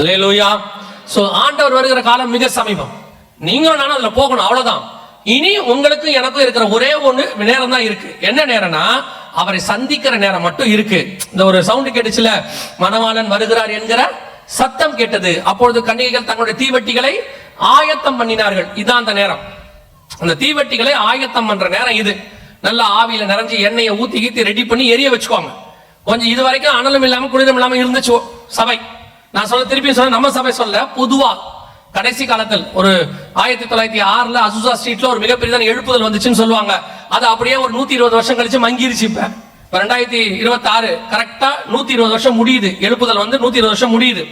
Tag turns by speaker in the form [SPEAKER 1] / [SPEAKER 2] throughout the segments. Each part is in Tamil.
[SPEAKER 1] அல்லேலூயா சோ ஆண்டவர் வருகிற காலம் மிக சமீபம். நீங்களும் நானும் அதுல போகணும் அவ்வளவுதான். இனி உங்களுக்கும் எனக்கும் இருக்கிற ஒரே ஒண்ணு நேரம் தான் இருக்கு. என்ன நேரம்னா அவரை சந்திக்கிற நேரம் மட்டும் இருக்கு. இந்த ஒரு சவுண்ட் கேட்டுச்சுல? மணவாளன் வருகிறார் என்கிற சத்தம் கேட்டது. அப்பொழுது கன்னிகைகள் தங்களுடைய தீவட்டிகளை ஆயத்தம் பண்ணினார்கள். இதான் அந்த நேரம். அந்த தீவட்டிகளை ஆயத்தம் பண்ற நேரம் இது. நல்லா ஆவியில நிறைஞ்சு எண்ணெயை ஊத்தி கீத்தி ரெடி பண்ணி எரிய வச்சுக்கோங்க. கொஞ்சம் இது வரைக்கும் அனலும் இல்லாம குளிரும் இல்லாம இருந்துச்சு சபை. நான் சொல்ல திருப்பி சொல்ல நம்ம சபை சொல்ல பொதுவா கடைசி காலத்தில் ஒரு ஆயிரத்தி தொள்ளாயிரத்தி ஆறுல அசுசா ஸ்ட்ரீட்ல ஒரு மிகப்பெரியதான எழுப்புதல் வந்துச்சுன்னு சொல்லுவாங்க. அது அப்படியே ஒரு நூத்தி இருபது வருஷம் கழிச்சு மங்கிருச்சு இப்ப. ரெண்டாயிரத்தி இருபத்தி ஆறு கரெக்டா நூத்தி இருபது வருஷம் முடியுது. எழுப்புதல் வந்து நூத்தி இருபது வருஷம் முடியுது.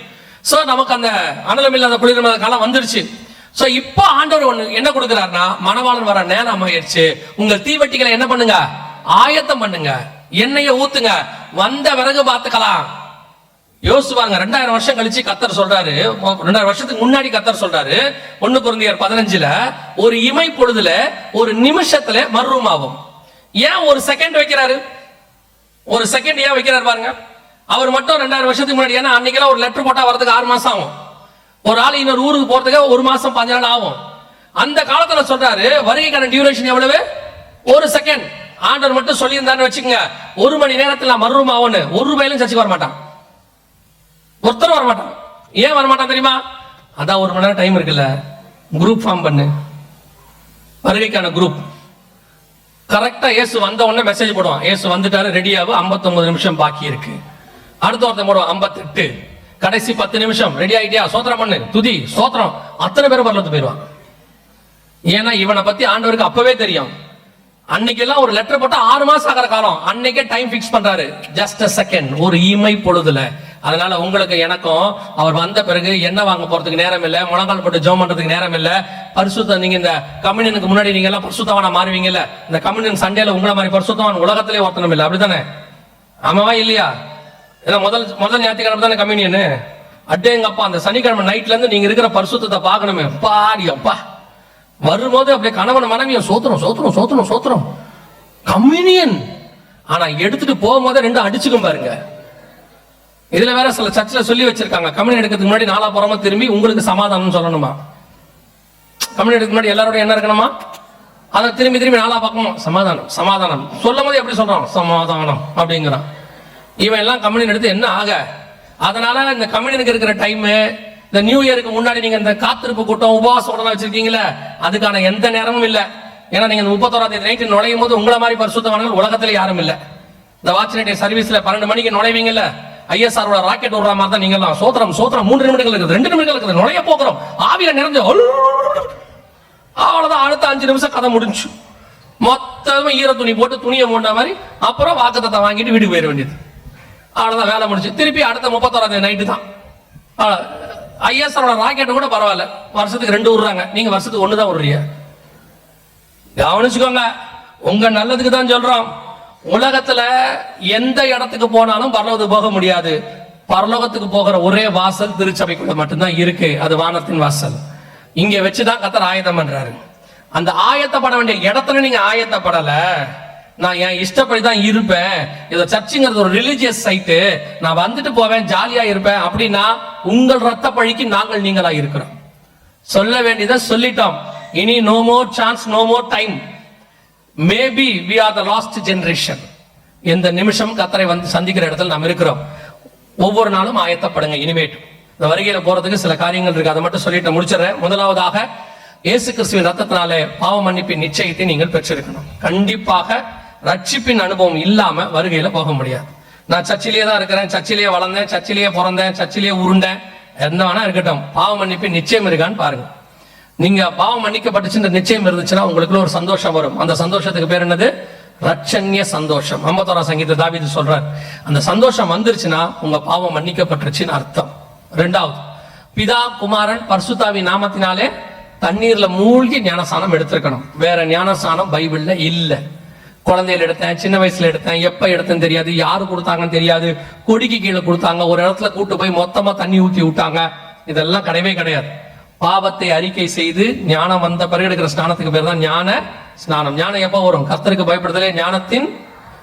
[SPEAKER 1] சோ நமக்கு அந்த அனலம் இல்லாத குளிர்மத காலம் வந்துருச்சு. சோ இப்போ ஆண்டவர் ஒண்ணு என்ன கொடுக்குறாருன்னா மணவாளன் வர நேரம் ஆயிடுச்சு. உங்கள் தீவட்டிகளை என்ன பண்ணுங்க? ஆயத்தம் பண்ணுங்க. எண்ணெயை ஊத்துங்க. வந்த விறகு பார்த்துக்கலாம். யோசிச்சு ரெண்டாயிரம் வருஷம் கழிச்சு கத்தர் சொல்றாரு. ரெண்டாயிரம் வருஷத்துக்கு முன்னாடி கத்தர் சொல்றாரு. ஒன்னு குருந்தியர் பதினஞ்சுல ஒரு இமை பொழுதுல ஒரு நிமிஷத்துல மறுரூம் ஆகும். ஏன் ஒரு செகண்ட் வைக்கிறாரு? ஒரு செகண்ட் ஏன் வைக்கிறாரு பாருங்க. அவர் மட்டும் ரெண்டாயிரம் வருஷத்துக்கு முன்னாடி ஏன்னா அன்னைக்கெல்லாம் ஒரு லெட்டர் போட்டா வரதுக்கு ஆறு மாசம் ஆகும். ஒரு ஆள் இன்னொரு ஊருக்கு போறதுக்கு ஒரு மாசம் பாஞ்சு நாள் ஆகும். அந்த காலத்துல சொல்றாரு வருகைக்கான டியூரேஷன் எவ்வளவு? ஒரு செகண்ட் ஆண்டவர் மட்டும் சொல்லியிருந்தான்னு வச்சுக்கோங்க ஒரு மணி நேரத்தில் நான் ஆகும்னு. ஒரு ரூபாயிலும் சர்ச்சுக்கு வர மாட்டான் ஒருத்தரும் வரமாட்டான். ஏன் வரமாட்டான் தெரியுமா? அதான் ஒரு மணி நேரம் டைம் இருக்குல்ல. குரூப் ஃபார்ம் பண்ணு. வருகைக்கான குரூப் கரெக்டா இயேசு வந்த உடனே மெசேஜ் போடுவான். ஏசு வந்துட்டாரு ரெடி ஆகும் 59 நிமிஷம் பாக்கி இருக்கு. அடுத்த ஒருத்தன் போடுவான் 58 கடைசி பத்து நிமிஷம் ரெடி ஆகிட்டியா சோத்திரம் பண்ணு. துதி சோத்திரம். அத்தனை பேரும் வரலத்து போயிடுவான். ஏன்னா இவனை பத்தி ஆண்டவருக்கு அப்பவே தெரியும். அன்னைக்கெல்லாம் ஒரு லெட்டர் போட்டா ஆறு மாசம் ஆகிற காலம். அன்னைக்கே டைம் ஃபிக்ஸ் பண்றாரு. ஜஸ்ட் அ செகண்ட் ஒரு இமை பொழுதுல. அதனால உங்களுக்கு எனக்கும் அவர் வந்த பிறகு என்ன வாங்க போறதுக்கு நேரம் இல்ல முழங்கால் போட்டு ஜோம் பண்றதுக்கு நேரம் இல்ல. பரிசுத்த நீங்க இந்த கம்யூனியனுக்கு முன்னாடி நீங்க எல்லாம் பரிசுத்தவான மாறுவீங்கல்ல? இந்த கம்யூனியன் சண்டேல உங்களை மாதிரி பரிசுத்தவான் உலகத்திலே ஒருத்தனம் இல்ல அப்படித்தானே? ஆமாவா இல்லையா? ஏன்னா முதல் முதல் ஞாயிற்றுக்கிழமை தானே கம்யூனியனு? அப்பா அந்த சனிக்கிழமை நைட்ல இருந்து நீங்க இருக்கிற பரிசுத்தத்தை பார்க்கணுமே. பாடி அப்பா. வரும்போது அப்படியே கணவன் மனைவியும் சோத்துறோம் சோத்துறோம் சோத்துறோம் சோத்துறோம் கம்யூனியன். ஆனா எடுத்துட்டு போகும்போது ரெண்டும் அடிச்சுக்கும் பாருங்க. இதுல வேற சில சர்ச்சில் சொல்லி வச்சிருக்காங்க. கம்யூனி எடுக்கிறதுக்கு முன்னாடி நாலா புறமா திரும்பி உங்களுக்கு சமாதானம் சொல்லணுமா? கம்யூனி எடுக்க முன்னாடி எல்லாரோட என்ன இருக்கணுமா? அதை திரும்பி திரும்பி நாலா பக்கமும் சமாதானம் சமாதானம். சொல்லும் போது எப்படி சொல்றான்? சமாதானம் அப்படிங்கிறான். இவன் எல்லாம் கம்யூனி எடுத்து என்ன ஆக? அதனால இந்த கம்யூனிக்கு இருக்கிற டைம் இந்த நியூ இயருக்கு முன்னாடி நீங்க இந்த காத்திருப்பு கூட்டம் உபவாசம் உடனே வச்சிருக்கீங்களே அதுக்கான எந்த நேரமும் இல்ல. ஏன்னா நீங்க முப்பத்தோராம் தேதி நைட்டு நுழையும் போது உங்களை மாதிரி பரிசுத்தவான்கள் உலகத்துல யாரும் இல்ல. இந்த வாட்ச் நைட் சர்வீஸ்ல பன்னெண்டு மணிக்கு நுழைவீங்கல்ல. ஐஎஸ்ஆரோட ராக்கெட் விடுற மாதிரி தான் நீங்க எல்லாம் சோத்திரம் சோத்திரம் மூன்று நிமிடங்கள் இருக்குது. ரெண்டு நிமிடங்கள் இருக்குது. நுழைய போகிறோம். ஆவியில நிறைஞ்சு அவ்வளவுதான். அடுத்த அஞ்சு நிமிஷம் கதை முடிஞ்சு. மொத்தமா ஈர துணி போட்டு துணியை மூண்ட மாதிரி அப்புறம் வாக்குத்தத்தை வாங்கிட்டு வீட்டுக்கு போயிட வேண்டியது. அவ்வளவுதான். வேலை முடிஞ்சு. திருப்பி அடுத்த முப்பத்தோராம் தேதி நைட்டு தான். ஐஎஸ்ஆரோட ராக்கெட் கூட பரவாயில்ல. வருஷத்துக்கு ரெண்டு விடுறாங்க. நீங்க வருஷத்துக்கு ஒன்று தான் விடுறீங்க. கவனிச்சுக்கோங்க. உங்க நல்லதுக்கு தான் சொல்றோம். உலகத்துல எந்த இடத்துக்கு போனாலும் பரலோகத்துக்கு போக முடியாது. பரலோகத்துக்கு போகிற ஒரே வாசல் திருச்சபைக்குள்ள மட்டும்தான் இருக்கு. அது வானத்தின் வாசல். இங்க வச்சுதான் கத்தர் ஆயத்தம் பண்றாரு. அந்த ஆயத்தப்பட வேண்டிய இடத்துல நீங்க ஆயத்தப்படல. நான் என் இஷ்டப்படி தான் இருப்பேன். இது சர்ச்சுங்கிறது ஒரு ரிலீஜியஸ் சைட்டு நான் வந்துட்டு போவேன் ஜாலியா இருப்பேன். அப்படின்னா உங்கள் ரத்த பழிக்கு நாங்கள் நீங்களா இருக்கிறோம். சொல்ல வேண்டியதை சொல்லிட்டோம். இனி no more chance no more time maybe we are the last generation இந்த நிமிஷம் கத்தரை வந்து சந்திக்கிற இடத்துல நாம் இருக்கிறோம். ஒவ்வொரு நாளும் ஆயத்தப்படுங்க இனிமேட் இந்த வருகையில போறதுக்கு சில காரியங்கள் இருக்கு. அதை மட்டும் சொல்லிட்டு முடிச்சிடறேன். முதலாவதாக இயேசு கிறிஸ்துவின் ரத்தத்தினாலே பாவ மன்னிப்பின் நிச்சயத்தை நீங்கள் பெற்றிருக்கணும். கண்டிப்பாக ரட்சிப்பின் அனுபவம் இல்லாம வருகையில போக முடியாது. நான் சர்ச்சிலேயே தான் இருக்கிறேன். சர்ச்சிலேயே வளர்ந்தேன். சர்ச்சிலேயே பிறந்தேன். சர்ச்சிலேயே உருண்டேன். என்ன வேணா இருக்கட்டும். பாவ மன்னிப்பின் நிச்சயம் இருக்கான்னு பாருங்க. நீங்க பாவம் மன்னிக்கப்பட்டுச்சுன்ற நிச்சயம் இருந்துச்சுன்னா உங்களுக்குள்ள ஒரு சந்தோஷம் வரும். அந்த சந்தோஷத்துக்கு பேர் என்னது? ரட்சண்ய சந்தோஷம். ஐம்பத்தோரா சங்கீத தாவிது சொல்றார். அந்த சந்தோஷம் வந்துருச்சுன்னா உங்க பாவம் மன்னிக்கப்பட்டுருச்சுன்னு அர்த்தம். ரெண்டாவது பிதா குமாரன் பர்சுதாவி நாமத்தினாலே தண்ணீர்ல மூழ்கி ஞானசானம் எடுத்திருக்கணும். வேற ஞானசானம் பைபிள்ல இல்ல. குழந்தையில எடுத்தேன் சின்ன வயசுல எடுத்தேன் எப்ப எடுத்தேன்னு தெரியாது யாரு கொடுத்தாங்கன்னு தெரியாது. கொடிக்கு கீழே கொடுத்தாங்க ஒரு இடத்துல கூட்டு போய் மொத்தமா தண்ணி ஊத்தி விட்டாங்க. இதெல்லாம் கிடையவே கிடையாது. பாவத்தை அறிக்கை செய்து ஞானம் வந்த பிறகு எடுக்கிற ஸ்நானத்துக்கு பேர் தான் ஞான ஸ்நானம். ஞானம் எப்போ வரும்? கத்தருக்கு பயப்படுதலே ஞானத்தின்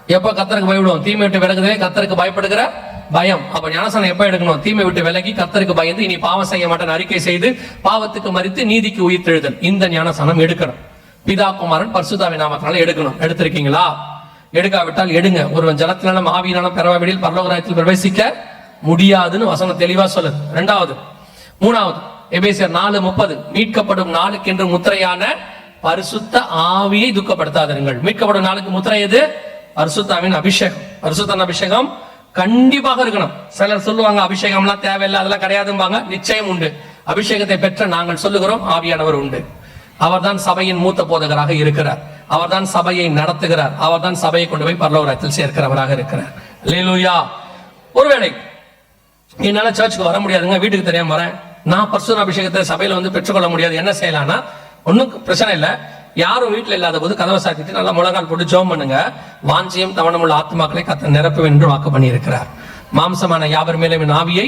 [SPEAKER 1] எப்போ கத்தருக்கு பயப்படுவோம்? தீமை விட்டு விலகுதலே கத்தருக்கு பயப்படுகிற பயம். அப்ப ஞானசனம் எப்ப எடுக்கணும்? தீமை விட்டு விலகி கத்தருக்கு பயந்து இனி பாவம் செய்ய மாட்டேன் அறிக்கை செய்து பாவத்துக்கு மறித்து நீதிக்கு உயிர்த்தெழுதல். இந்த ஞானசனம் எடுக்கணும். பிதா குமாரன் பர்சுதாவி நாமத்தினால எடுக்கணும். எடுத்திருக்கீங்களா? எடுக்காவிட்டால் எடுங்க. ஒருவன் ஜலத்தினாலும் ஆவியினாலும் பெறவாவிடில் பரலோகராயத்தில் பிரவேசிக்க முடியாதுன்னு வசனம் தெளிவா சொல்லுது. ரெண்டாவது. மூணாவது. எபேசியர் நாலு முப்பது. மீட்கப்படும் நாளுக்கென்று முத்திரையான பரிசுத்த ஆவியை துக்கப்படுத்தாதிருங்கள். மீட்கப்படும் நாளுக்கு முத்திரை எது? பரிசுத்தாவின் அபிஷேகம். பரிசுத்தன் அபிஷேகம் கண்டிப்பாக இருக்கணும். சிலர் சொல்லுவாங்க அபிஷேகம்லாம் தேவையில்லை அதெல்லாம் கிடையாதும்பாங்க. நிச்சயம் உண்டு. அபிஷேகத்தை பெற்ற நாங்கள் சொல்லுகிறோம் ஆவியானவர் உண்டு. அவர்தான் சபையின் மூத்த போதகராக இருக்கிறார். அவர்தான் சபையை நடத்துகிறார். அவர்தான் சபையை கொண்டு போய் பரலோகத்தில் சேர்க்கிறவராக இருக்கிறார். லேலூயா ஒருவேளை என்னால சர்ச்சுக்கு வர முடியாதுங்க வீட்டுக்கு தெரியாம வரேன். நான் பர்சுன அபிஷேகத்தை சபையில வந்து பெற்றுக்கொள்ள முடியாது. என்ன செய்யலாம்னா ஒண்ணும் பிரச்சனை இல்ல. யாரும் வீட்டில் இல்லாத போது கதவை சாத்திட்டு நல்லா முழங்கால் போட்டு ஜோம் பண்ணுங்க. வாஞ்சியம் தவணமுள்ள ஆத்மாக்களை கத்த நிரப்புவேன் என்று வாக்கு பண்ணி இருக்கிறார் மாம்சமான யாவர் மேலே என் ஆவியை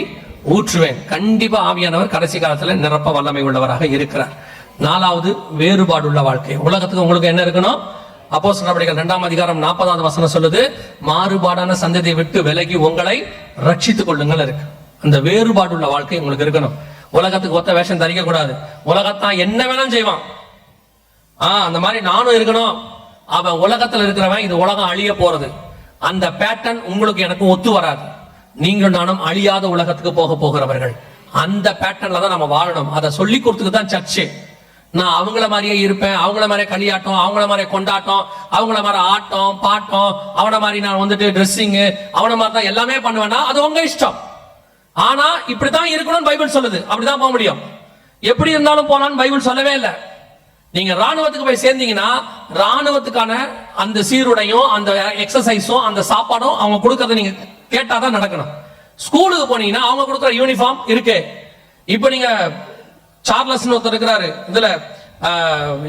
[SPEAKER 1] ஊற்றுவேன். கண்டிப்பா ஆவியானவர் கடைசி காலத்துல நிரப்ப வல்லமை உள்ளவராக இருக்கிறார். நாலாவது வேறுபாடுள்ள வாழ்க்கை. உலகத்துக்கு உங்களுக்கு என்ன இருக்கணும்? அப்போ நடவடிக்கைகள் இரண்டாம் அதிகாரம் நாற்பதாவது வசனம் சொல்லுது மாறுபாடான சந்ததியை விட்டு விலகி உங்களை ரட்சித்துக் கொள்ளுங்கள் இருக்கு. அந்த வேறுபாடுள்ள வாழ்க்கை உங்களுக்கு இருக்கணும். உலகத்துக்கு ஒத்த வேஷம் தரிக்க கூடாது. உலகத்தான் என்ன வேணாலும் செய்வான். ஆ அந்த மாதிரி நானும் இருக்கணும். அவன் உலகத்துல இருக்கிறவன் இது உலகம் அழிய போறது. அந்த பேட்டர்ன் உங்களுக்கு எனக்கும் ஒத்து வராது. நீங்களும் நானும் அழியாத உலகத்துக்கு போக போகிறவர்கள். அந்த பேட்டர்ன்ல தான் நம்ம வாழணும். அதை சொல்லி கொடுத்துக்கு தான் சர்ச்சு. நான் அவங்கள மாதிரியே இருப்பேன். அவங்கள மாதிரியே களியாட்டம் அவங்கள மாதிரியே கொண்டாட்டம் அவங்கள மாதிரி ஆட்டம் பாட்டம் அவனை மாதிரி நான் வந்துட்டு ட்ரெஸ்ஸிங்கு அவனை மாதிரி தான் எல்லாமே பண்ணுவேன்னா அது உங்க இஷ்டம். ஆனா இப்படித்தான் இருக்கணும்னு பைபிள் சொல்லுது. அப்படிதான் போக முடியும். எப்படி இருந்தாலும் போலான்னு பைபிள் சொல்லவே இல்லை. நீங்க ராணுவத்துக்கு போய் சேர்ந்தீங்கன்னா ராணுவத்துக்கான அந்த சீருடையும் அந்த எக்ஸசைஸும் அந்த சாப்பாடும் அவங்க கொடுக்கறத நீங்க கேட்டாதான் நடக்கணும். ஸ்கூலுக்கு போனீங்கன்னா அவங்க கொடுக்குற யூனிஃபார்ம் இருக்கு. இப்போ நீங்க சார்லஸ் ஒருத்தர் இருக்கிறாரு. இதுல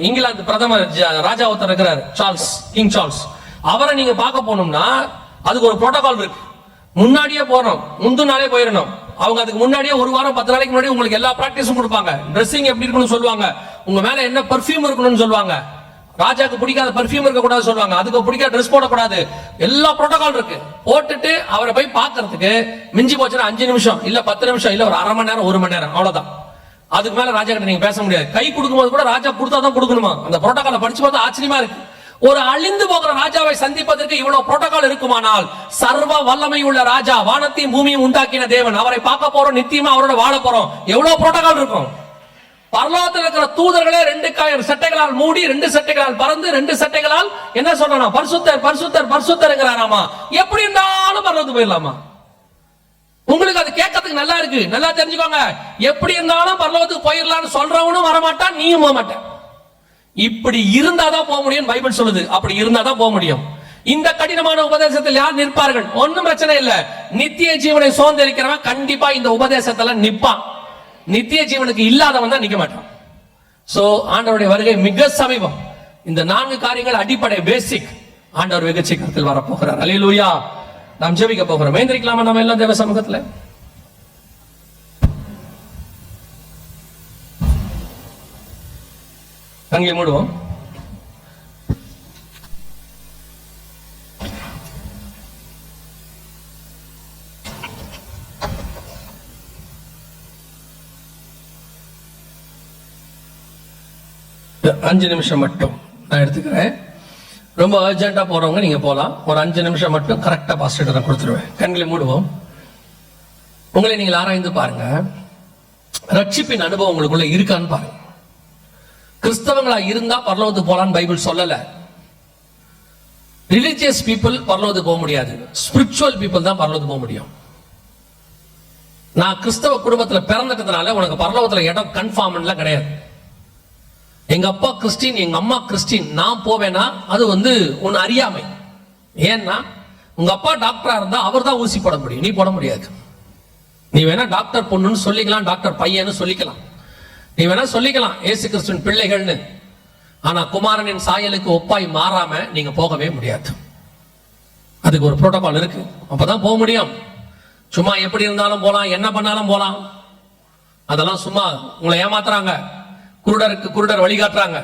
[SPEAKER 1] இங்கிலாந்து பிரதமர் ராஜா ஒருத்தர் இருக்கிறாரு. Charles king Charles. அவரை நீங்க பார்க்க போனோம்னா அதுக்கு ஒரு புரோட்டோகால் இருக்கு. முன்னாடியே போறோம். முந்து நாளே போயிடணும் அவங்க அதுக்கு முன்னாடியே ஒரு வாரம் பத்து நாளைக்கு முன்னாடி உங்களுக்கு எல்லா ப்ராக்டிஸும் கொடுப்பாங்க. ட்ரெஸ்ஸிங் எப்படி இருக்கணும்னு சொல்லுவாங்க. உங்க மேல என்ன பர்ஃபியூம் இருக்கணும்னு சொல்லுவாங்க. ராஜாக்கு பிடிக்காத பர்ஃபியூம் இருக்க கூடாது சொல்லுவாங்க. அதுக்கு பிடிக்காத ட்ரெஸ் போடக்கூடாது. எல்லா ப்ரோட்டோகால் இருக்கு. போட்டுட்டு அவரை போய் பாக்குறதுக்கு மிஞ்சி போச்சுன்னா அஞ்சு நிமிஷம் இல்ல பத்து நிமிஷம் இல்ல ஒரு அரை மணி நேரம் ஒரு மணி நேரம். அவ்வளவுதான். அதுக்கு மேல ராஜா கிட்ட நீங்க பேச முடியாது. கை கொடுக்கும்போது கூட ராஜா கொடுத்தா தான் கொடுக்கணுமா? அந்த புரோட்டோகாலை படிச்சு பார்த்தா ஆச்சரியமா இருக்கு. ஒரு அழிந்து போகிற ராஜாவை சந்திப்பதற்கு இவ்வளவு புரோட்டோகால் இருக்குமானால் சர்வ வல்லமை உள்ள ராஜா வானத்தையும் பூமியும் உண்டாக்கின தேவன். அவரை பார்க்க போறோம் நித்தியமா அவரோட வாழ போறோம். எவ்வளவு புரோட்டோகால் இருக்கும்? பரலோகத்தில் இருக்கிற தூதர்களே ரெண்டு காய- சட்டைகளால் மூடி ரெண்டு சட்டைகளால் பறந்து ரெண்டு சட்டைகளால் என்ன சொல்றானா? பரிசுத்தர் பரிசுத்தர் பரிசுத்தருங்கிறாராமா எப்படி இருந்தாலும் பரலோகத்துக்கு போயிடலாமா? உங்களுக்கு அது கேட்கறதுக்கு நல்லா இருக்கு. நல்லா தெரிஞ்சுக்கோங்க. எப்படி இருந்தாலும் பரலோகத்துக்கு போயிடலாம்னு சொல்றவனும் வரமாட்டான் நீயும் போக மாட்டேன் இப்படி இருந்தாதான் போக முடியும் பைபிள் சொல்லுது. அப்படி இருந்தாதான் போக முடியும். இந்த கடினமான உபதேசத்தில் யார் நிற்பார்கள்? ஒன்னும் பிரச்சனை இல்ல. நித்திய ஜீவனை சுதந்திரிக்கிறவன் கண்டிப்பா இந்த உபதேசத்துல நிப்பான். நித்திய ஜீவனுக்கு இல்லாதவன் தான் நிக்க மாட்டான். சோ ஆண்டவருடைய வருகை மிக சமீபம். இந்த நான்கு காரியங்கள் அடிப்படை பேசிக் ஆண்டவர் வெகு சீக்கிரத்தில் வரப்போகிறார். அலையிலூயா நாம் ஜெபிக்க போகிறோம். ஏந்திரிக்கலாமா நம்ம எல்லாம் தேவ சமூகத்துல? அங்கே மூடுவோம். அஞ்சு நிமிஷம் மட்டும் நான் எடுத்துக்கிறேன். ரொம்ப அர்ஜென்ட்டா போறவங்க நீங்க போலாம். ஒரு அஞ்சு நிமிஷம் மட்டும் கரெக்டா பாஸ்டர் நான் கொடுத்துருவேன். கண்களை மூடுவோம். உங்களை நீங்கள் ஆராய்ந்து பாருங்க. ரட்சிப்பின் அனுபவம் உங்களுக்குள்ள இருக்கான்னு பாருங்க. கிறிஸ்தவங்களா இருந்தா பரலோகத்துக்கு போலான்னு பைபிள் சொல்லல. ரிலிஜியஸ் பீப்புள் பரலோகத்துக்கு போக முடியாது. ஸ்பிரிச்சுவல் பீப்புள் தான் பரலோகத்துக்கு போக முடியும். நான் கிறிஸ்தவ குடும்பத்தில் பிறந்துட்டதுனால உனக்கு பரலோகத்தில் இடம் கன்ஃபார்ம்லாம் கிடையாது. எங்க அப்பா கிறிஸ்டின் எங்க அம்மா கிறிஸ்டின். நான் போவேனா? அது வந்து உன் அறியாமை. ஏன்னா உங்க அப்பா டாக்டரா இருந்தா அவர் தான் ஊசி போட முடியும். நீ போட முடியாது. நீ வேணா டாக்டர் பொண்ணுன்னு சொல்லிக்கலாம் டாக்டர் பையன்னு சொல்லிக்கலாம். நீ வேணா சொல்லிக்கலாம் ஏசு கிறிஸ்துவின் பிள்ளைகள்னு. ஆனா குமாரனின் சாயலுக்கு ஒப்பாய் மாறாம நீங்க போகவே முடியாது. அதுக்கு ஒரு புரோட்டோகால் இருக்கு. அப்பதான் போக முடியும். சும்மா எப்படி இருந்தாலும் போலாம் என்ன பண்ணாலும் போலாம். அதெல்லாம் சும்மா உங்களை ஏமாத்துறாங்க. குருடருக்கு குருடர் வழிகாட்டுறாங்க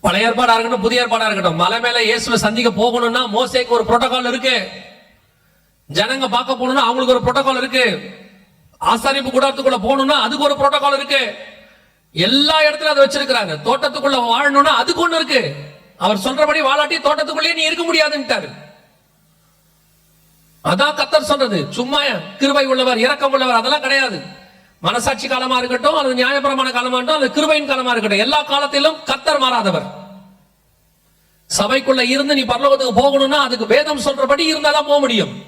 [SPEAKER 1] பழைய ஏற்பாடா இருக்கட்டும் புதிய ஏற்பாடா இருக்கட்டும். மலை மேல இயேசுவை சந்திக்க போகணும்னா மோசேக்கு ஒரு புரோட்டோகால் இருக்கு. ஜனங்க பார்க்க போகணும்னா அவங்களுக்கு ஒரு புரோட்டோகால் இருக்கு. ஆசாரிப்பு கூடாரத்துக்குள்ள போகணும்னா அதுக்கு ஒரு புரோட்டோகால் இருக்கு. எல்லா இடத்துலயும் அதை வச்சிருக்கிறாங்க. தோட்டத்துக்குள்ள வாழணும்னா அதுக்கு ஒண்ணு இருக்கு. அவர் சொல்றபடி வாழாட்டி தோட்டத்துக்குள்ளேயே நீ இருக்க முடியாதுன்ட்டாரு. அதான் கத்தர் சொல்றது. சும்மா கிருபை உள்ளவர் இரக்கம் உள்ளவர் அதெல்லாம் கிடையாது. மனசாட்சி காலமா இருக்கட்டும் அல்லது நியாயபரமான காலமா இருக்கட்டும் அல்லது கிருபையின் காலமா இருக்கட்டும் எல்லா காலத்திலும் கத்தர் மாறாதவர். சபைக்குள்ள இருந்து நீ பரலோகத்துக்கு போகணும்னா அதுக்கு வேதம் சொல்றபடி இருந்தாதான் போக முடியும்.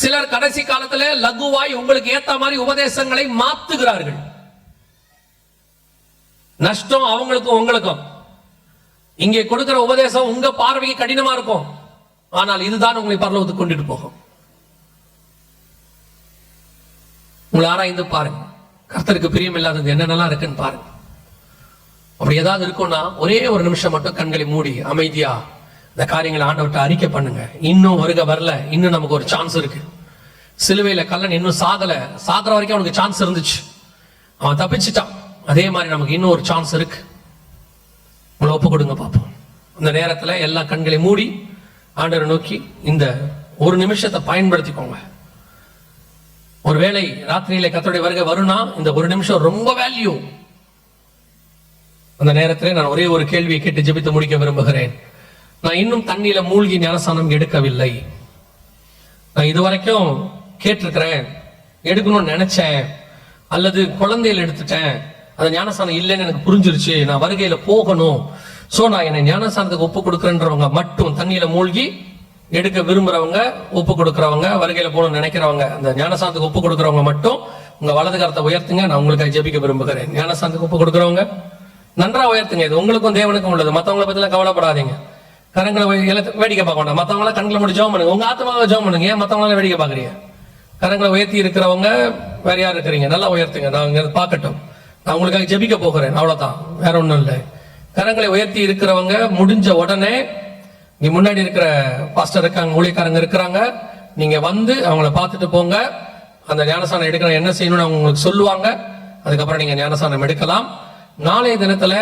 [SPEAKER 1] சிலர் கடைசி காலத்துல லகுவாய் உங்களுக்கு ஏத்த மாதிரி உபதேசங்களை மாத்துகிறார்கள். நஷ்டம் அவங்களுக்கும் உங்களுக்கும். இங்கே கொடுக்கிற உபதேசம் உங்க பார்வைக்கு கடினமா இருக்கும். ஆனால் இதுதான் உங்களை பரலோகத்துக்கு கொண்டுட்டு போகும். உங்களை ஆராய்ந்து பாருங்க. கர்த்தருக்கு பிரியம் இல்லாதது என்னென்னலாம் இருக்குன்னு பாருங்க. அப்படி ஏதாவது இருக்கும்னா ஒரே ஒரு நிமிஷம் மட்டும் கண்களை மூடி அமைதியா இந்த காரியங்களை ஆண்டவர்கிட்ட அறிக்கை பண்ணுங்க. இன்னும் வருக வரல. இன்னும் நமக்கு ஒரு சான்ஸ் இருக்கு. சிலுவையில கல்லன் இன்னும் சாகல. சாகுற வரைக்கும் அவனுக்கு சான்ஸ் இருந்துச்சு. அவன் தப்பிச்சிட்டான். அதே மாதிரி நமக்கு இன்னும் ஒரு சான்ஸ் இருக்கு. உங்களை ஒப்பு கொடுங்க பார்ப்போம். அந்த நேரத்துல எல்லா கண்களை மூடி ஆண்டவரை நோக்கி இந்த ஒரு நிமிஷத்தை பயன்படுத்திக்கோங்க. ஒருவேளை ராத்திரியில கத்தோடைய வருகை வரும்னா இந்த ஒரு நிமிஷம் ரொம்ப வேல்யூ அந்த நேரத்தில் நான் ஒரே ஒரு கேள்வியை கேட்டு ஜெபித்து முடிக்க விரும்புகிறேன். நான் இன்னும் தண்ணியில மூழ்கி ஞானஸ்தானம் எடுக்கவில்லை. நான் இதுவரைக்கும் கேட்டிருக்கிறேன். எடுக்கணும்னு நினைச்சேன். அல்லது குழந்தையில எடுத்துட்டேன். அந்த ஞானசானம் இல்லைன்னு எனக்கு புரிஞ்சிருச்சு. நான் வருகையில போகணும். சோ நான் என்னை ஞானஸ்தானத்துக்கு ஒப்பு கொடுக்குறேன்றவங்க மட்டும் தண்ணியில மூழ்கி எடுக்க விரும்புறவங்க ஒப்பு கொடுக்குறவங்க வருகையில போகணும்னு நினைக்கிறவங்க அந்த ஞானஸ்தானத்துக்கு ஒப்பு கொடுக்குறவங்க மட்டும் உங்க வலது கரத்தை உயர்த்துங்க. நான் உங்களுக்காக ஜெபிக்க விரும்புகிறேன். ஞானஸ்தானத்துக்கு ஒப்பு கொடுக்குறவங்க நன்றா உயர்த்துங்க. இது உங்களுக்கும் தேவனுக்கும் உள்ளது. மத்தவங்களை பத்தி எல்லாம் கவலைப்படாதீங்க. கரங்களை வேடிக்கை பார்க்க வேண்டாம். மற்றவங்கள கண்களை முடி ஜோம் பண்ணுங்க. உங்க ஆத்மாவை ஜோம் பண்ணுங்க. ஏன் மத்தவங்கள வேடிக்கை பார்க்குறீங்க? கரங்களை உயர்த்தி இருக்கிறவங்க வேற யார் இருக்கிறீங்க? நல்லா உயர்த்துங்க. நான் இங்க பார்க்கட்டும். நான் உங்களுக்காக ஜெபிக்க போகிறேன். அவ்வளோதான் வேற ஒன்றும் இல்லை. கரங்களை உயர்த்தி இருக்கிறவங்க முடிஞ்ச உடனே நீ முன்னாடி இருக்கிற பாஸ்டர் இருக்காங்க ஊழியக்காரங்க இருக்கிறாங்க நீங்க வந்து அவங்கள பார்த்துட்டு போங்க. அந்த ஞானசானம் எடுக்கிற என்ன செய்யணும்னு அவங்க உங்களுக்கு சொல்லுவாங்க. அதுக்கப்புறம் நீங்க ஞானசானம் எடுக்கலாம். நாளைய தினத்துல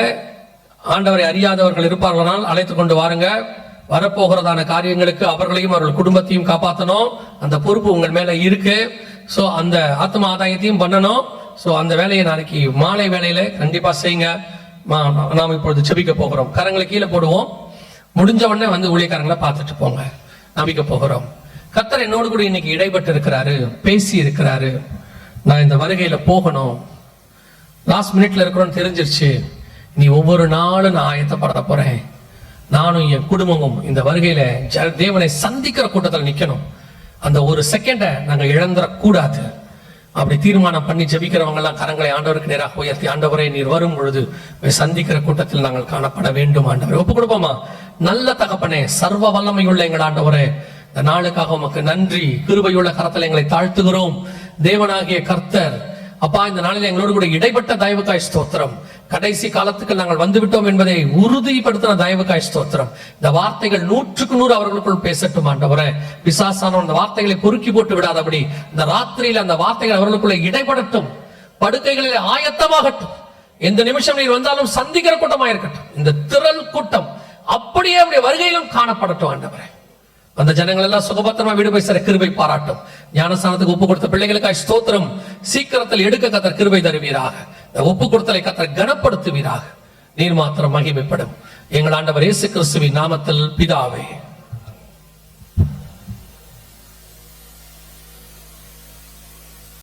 [SPEAKER 1] ஆண்டவரை அறியாதவர்கள் இருப்பார்களானால் அழைத்து கொண்டு வாருங்க. வரப்போகிறதான காரியங்களுக்கு அவர்களையும் அவர்கள் குடும்பத்தையும் காப்பாற்றணும் அந்த பொறுப்பு உங்கள் மேல இருக்கு. ஸோ அந்த ஆத்ம ஆதாயத்தையும் பண்ணணும். ஸோ அந்த வேலையை நாளைக்கு மாலை வேலையில கண்டிப்பா செய்யுங்க. மா- நாம் இப்பொழுது செபிக்க போகிறோம். கரங்களை கீழே போடுவோம். முடிஞ்ச உடனே வந்து ஊழியக்காரங்களை பார்த்துட்டு போங்க. நம்பிக்க போகிறோம். கத்தர் என்னோடு கூட இன்னைக்கு இடைப்பட்டு இருக்கிறாரு பேசி இருக்கிறாரு நான் இந்த வருகையில போகணும். லாஸ்ட் மினிட்ல இருக்கிறோன்னு தெரிஞ்சிருச்சு. நீ ஒவ்வொரு நாளும் நான் ஆயத்தப்பட போறேன். நானும் என் குடும்பமும் இந்த வருகையில ஜ- தேவனை சந்திக்கிற கூட்டத்தில் நிக்கணும். அந்த ஒரு செகண்ட நாங்க இழந்துடக்கூடாது அப்படி தீர்மானம் பண்ணி ஜெபிக்கிறவங்க எல்லாம் கரங்களை ஆண்டவருக்கு நேராக உயர்த்தி ஆண்டவரை நீர் வரும் பொழுது சந்திக்கிற கூட்டத்தில் நாங்கள் காணப்பட வேண்டும் ஆண்டவரை. ஒப்பு கொடுப்போமா? நல்ல தகப்பனே சர்வ வல்லமையுள்ள எங்கள் ஆண்டவரே இந்த நாளுக்காக உமக்கு நன்றி. கிருபையுள்ள கரத்தில் எங்களை தாழ்த்துகிறோம். தேவனாகிய கர்த்தர் அப்பா இந்த நாளில் எங்களோடு கூட இடைப்பட்ட தயவுக்காய் ஸ்தோத்திரம். கடைசி காலத்துக்கு நாங்கள் வந்துவிட்டோம் என்பதை உறுதிப்படுத்தின தயவுக்காய் ஸ்தோத்திரம். இந்த வார்த்தைகள் நூற்றுக்கு நூறு அவர்களுக்குள் பேசட்டும் ஆண்டவரே. பிசாசானவன் அந்த வார்த்தைகளை குறுக்கி போட்டு விடாதபடி இந்த ராத்திரியில் அந்த வார்த்தைகள் அவர்களுக்குள்ள இடைப்படட்டும். படுக்கைகளில் ஆயத்தமாகட்டும். எந்த நிமிஷம் நீர் வந்தாலும் சந்திக்கிற கூட்டமா இருக்கட்டும் இந்த திரள் கூட்டம் அப்படியே அவருடைய வருகையிலும் காணப்படட்டும் ஆண்டவரே. அந்த ஜனங்கள் எல்லாம் சுகபத்திரமா வீடு போய் சிற கிருபை பாராட்டும். ஞானஸ்தானத்துக்கு ஒப்பு கொடுத்த பிள்ளைகளுக்காய் ஸ்தோத்திரம். சீக்கிரத்தில் எடுக்க கத்தர் கிருபை தருவீராக. ஒப்பு கொடுத்தலை கத்தர் கனப்படுத்துவீராக. நீர் மாத்திரம் மகிமைப்படும். எங்கள் ஆண்டவர் இயேசு கிறிஸ்துவின் நாமத்தில் பிதாவே.